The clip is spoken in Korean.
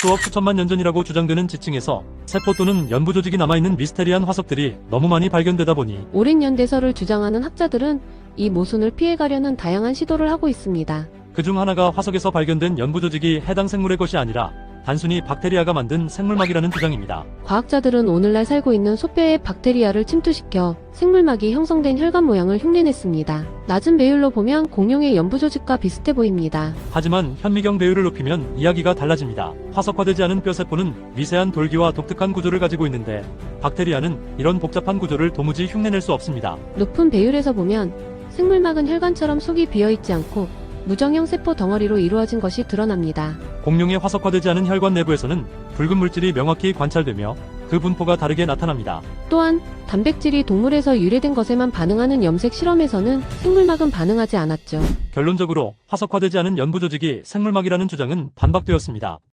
수억 수천만 년 전이라고 주장되는 지층에서 세포 또는 연부 조직이 남아있는 미스테리한 화석들이 너무 많이 발견되다 보니 오랜 연대설을 주장하는 학자들은 이 모순을 피해가려는 다양한 시도를 하고 있습니다. 그중 하나가 화석에서 발견된 연부 조직이 해당 생물의 것이 아니라 단순히 박테리아가 만든 생물막이라는 주장입니다. 과학자들은 오늘날 살고 있는 소뼈에 박테리아를 침투시켜 생물막이 형성된 혈관 모양을 흉내냈습니다. 낮은 배율로 보면 공룡의 연부 조직과 비슷해 보입니다. 하지만 현미경 배율을 높이면 이야기가 달라집니다. 화석화되지 않은 뼈세포는 미세한 돌기와 독특한 구조를 가지고 있는데 박테리아는 이런 복잡한 구조를 도무지 흉내낼 수 없습니다. 높은 배율에서 보면 생물막은 혈관처럼 속이 비어있지 않고 무정형 세포 덩어리로 이루어진 것이 드러납니다. 공룡의 화석화되지 않은 혈관 내부에서는 붉은 물질이 명확히 관찰되며 그 분포가 다르게 나타납니다. 또한 단백질이 동물에서 유래된 것에만 반응하는 염색 실험에서는 생물막은 반응하지 않았죠. 결론적으로 화석화되지 않은 연부 조직이 생물막이라는 주장은 반박되었습니다.